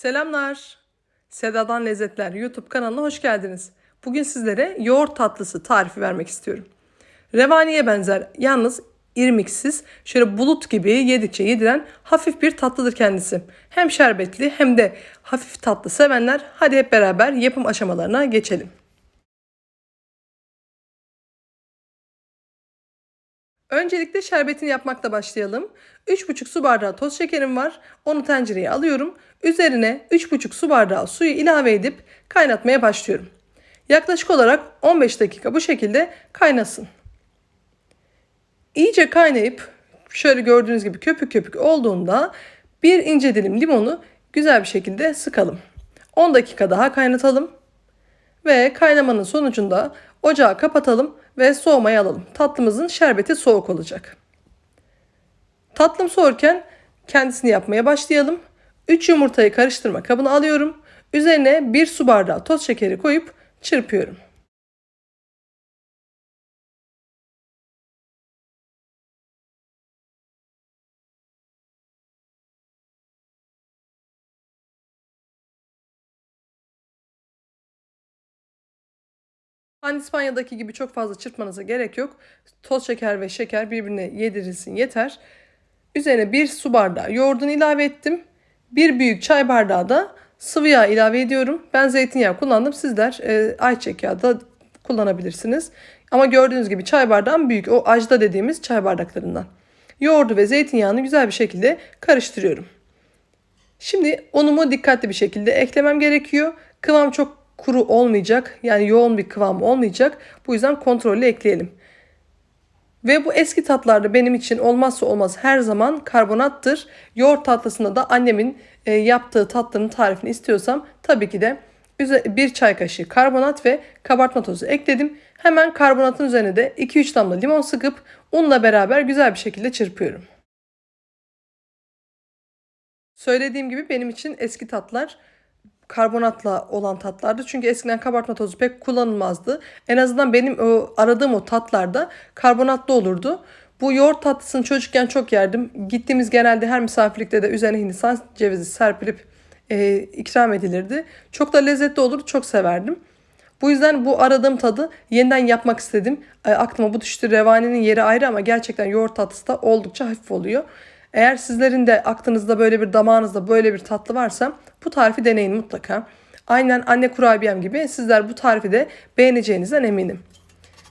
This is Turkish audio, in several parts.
Selamlar. Seda'dan Lezzetler YouTube kanalına hoş geldiniz. Bugün sizlere yoğurt tatlısı tarifi vermek istiyorum. Revaniye benzer yalnız irmiksiz şöyle bulut gibi yedikçe yediren hafif bir tatlıdır kendisi. Hem şerbetli hem de hafif tatlı sevenler hadi hep beraber yapım aşamalarına geçelim. Öncelikle şerbetini yapmakla başlayalım. 3,5 su bardağı toz şekerim var. Onu tencereye alıyorum. Üzerine 3,5 su bardağı suyu ilave edip kaynatmaya başlıyorum. Yaklaşık olarak 15 dakika bu şekilde kaynasın. İyice kaynayıp şöyle gördüğünüz gibi köpük köpük olduğunda bir ince dilim limonu güzel bir şekilde sıkalım. 10 dakika daha kaynatalım. Ve kaynamanın sonucunda ocağı kapatalım ve soğumaya alalım. Tatlımızın şerbeti soğuk olacak. Tatlım soğurken kendisini yapmaya başlayalım. 3 yumurtayı karıştırma kabına alıyorum. Üzerine 1 su bardağı toz şekeri koyup çırpıyorum. Pandispanya'daki gibi çok fazla çırpmanıza gerek yok. Toz şeker ve şeker birbirine yedirilsin yeter. Üzerine bir su bardağı yoğurdunu ilave ettim. Bir büyük çay bardağı da sıvı yağ ilave ediyorum. Ben zeytinyağı kullandım. Sizler e, ayçiçek yağı da kullanabilirsiniz. Ama gördüğünüz gibi çay bardağım büyük. O ajda dediğimiz çay bardaklarından. Yoğurdu ve zeytinyağını güzel bir şekilde karıştırıyorum. Şimdi unumu dikkatli bir şekilde eklemem gerekiyor. Kıvam çok kuru olmayacak. Yani yoğun bir kıvam olmayacak. Bu yüzden kontrollü ekleyelim. Ve bu eski tatlarda benim için olmazsa olmaz her zaman karbonattır. Yoğurt tatlısında da annemin e, yaptığı tatlının tarifini istiyorsam tabii ki de bir çay kaşığı karbonat ve kabartma tozu ekledim. Hemen karbonatın üzerine de 2-3 damla limon sıkıp unla beraber güzel bir şekilde çırpıyorum. Söylediğim gibi benim için eski tatlar karbonatla olan tatlardı. Çünkü eskiden kabartma tozu pek kullanılmazdı. En azından benim o aradığım o tatlarda karbonatlı olurdu. Bu yoğurt tatlısını çocukken çok yerdim. Gittiğimiz genelde her misafirlikte de üzerine hindistan cevizi serpilip e, ikram edilirdi. Çok da lezzetli olur, çok severdim. Bu yüzden bu aradığım tadı yeniden yapmak istedim. E, aklıma bu düştü. Revanenin yeri ayrı ama gerçekten yoğurt tatlısı da oldukça hafif oluyor. Eğer sizlerin de aklınızda böyle bir damağınızda böyle bir tatlı varsa bu tarifi deneyin mutlaka. Aynen anne kurabiyem gibi sizler bu tarifi de beğeneceğinizden eminim.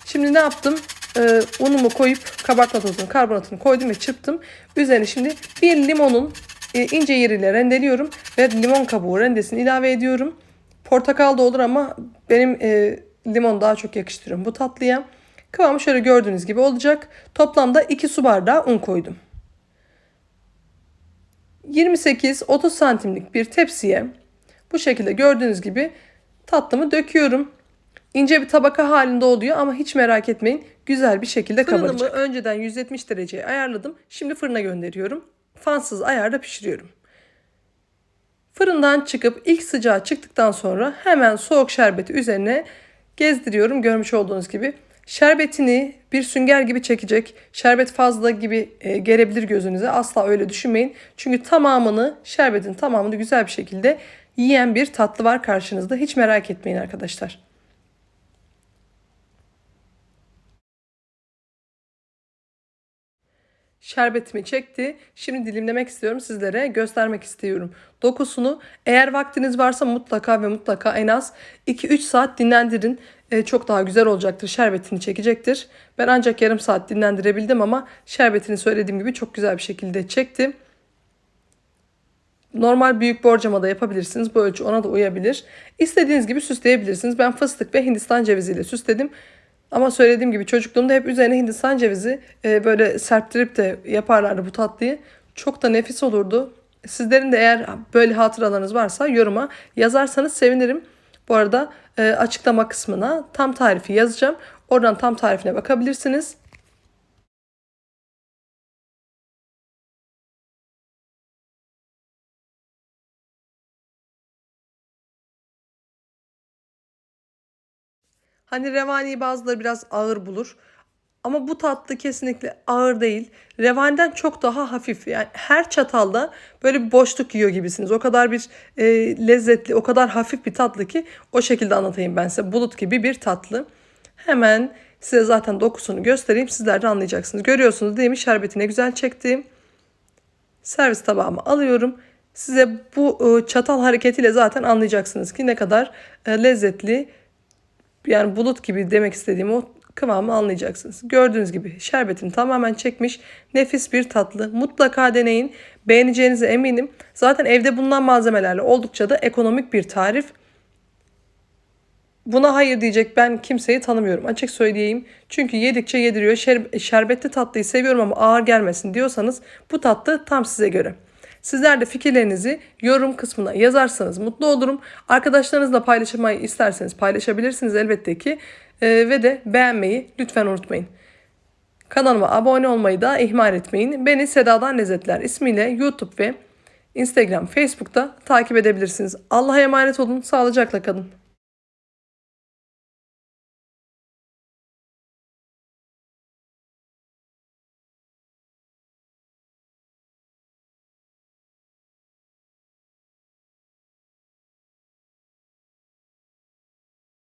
Şimdi ne yaptım? Ee, unumu koyup kabartma tozunu, karbonatını koydum ve çırptım. Üzerine şimdi bir limonun e, ince yeriyle rendeliyorum ve limon kabuğu rendesini ilave ediyorum. Portakal da olur ama benim e, limon daha çok yakıştırıyorum bu tatlıya. Kıvamı şöyle gördüğünüz gibi olacak. Toplamda 2 su bardağı un koydum. 28-30 santimlik bir tepsiye bu şekilde gördüğünüz gibi tatlımı döküyorum. İnce bir tabaka halinde oluyor ama hiç merak etmeyin güzel bir şekilde kabaracak. Fırınımı önceden 170 dereceye ayarladım. Şimdi fırına gönderiyorum. Fansız ayarda pişiriyorum. Fırından çıkıp ilk sıcağı çıktıktan sonra hemen soğuk şerbeti üzerine gezdiriyorum. Görmüş olduğunuz gibi Şerbetini bir sünger gibi çekecek. Şerbet fazla gibi e, gelebilir gözünüze. Asla öyle düşünmeyin. Çünkü tamamını, şerbetin tamamını güzel bir şekilde yiyen bir tatlı var karşınızda. Hiç merak etmeyin arkadaşlar. şerbetimi çekti. Şimdi dilimlemek istiyorum sizlere göstermek istiyorum. Dokusunu eğer vaktiniz varsa mutlaka ve mutlaka en az 2-3 saat dinlendirin. Ee, çok daha güzel olacaktır. Şerbetini çekecektir. Ben ancak yarım saat dinlendirebildim ama şerbetini söylediğim gibi çok güzel bir şekilde çekti. Normal büyük borcama da yapabilirsiniz. Bu ölçü ona da uyabilir. İstediğiniz gibi süsleyebilirsiniz. Ben fıstık ve hindistan ceviziyle süsledim. Ama söylediğim gibi çocukluğumda hep üzerine hindistan cevizi e, böyle serptirip de yaparlardı bu tatlıyı. Çok da nefis olurdu. Sizlerin de eğer böyle hatıralarınız varsa yoruma yazarsanız sevinirim. Bu arada e, açıklama kısmına tam tarifi yazacağım. Oradan tam tarifine bakabilirsiniz. Hani revani bazıları biraz ağır bulur. Ama bu tatlı kesinlikle ağır değil. Revaniden çok daha hafif. Yani her çatalda böyle bir boşluk yiyor gibisiniz. O kadar bir e, lezzetli, o kadar hafif bir tatlı ki o şekilde anlatayım ben size. Bulut gibi bir tatlı. Hemen size zaten dokusunu göstereyim. Sizler de anlayacaksınız. Görüyorsunuz değil mi? Şerbetine güzel çektim. Servis tabağıma alıyorum. Size bu e, çatal hareketiyle zaten anlayacaksınız ki ne kadar e, lezzetli yani bulut gibi demek istediğim o kıvamı anlayacaksınız. Gördüğünüz gibi şerbetini tamamen çekmiş. Nefis bir tatlı. Mutlaka deneyin. Beğeneceğinize eminim. Zaten evde bulunan malzemelerle oldukça da ekonomik bir tarif. Buna hayır diyecek ben kimseyi tanımıyorum. Açık söyleyeyim. Çünkü yedikçe yediriyor. Şer- şerbetli tatlıyı seviyorum ama ağır gelmesin diyorsanız bu tatlı tam size göre. Sizler de fikirlerinizi yorum kısmına yazarsanız mutlu olurum. Arkadaşlarınızla paylaşmayı isterseniz paylaşabilirsiniz elbette ki. Ee, ve de beğenmeyi lütfen unutmayın. Kanalıma abone olmayı da ihmal etmeyin. Beni Seda'dan Lezzetler ismiyle YouTube ve Instagram, Facebook'ta takip edebilirsiniz. Allah'a emanet olun. Sağlıcakla kalın.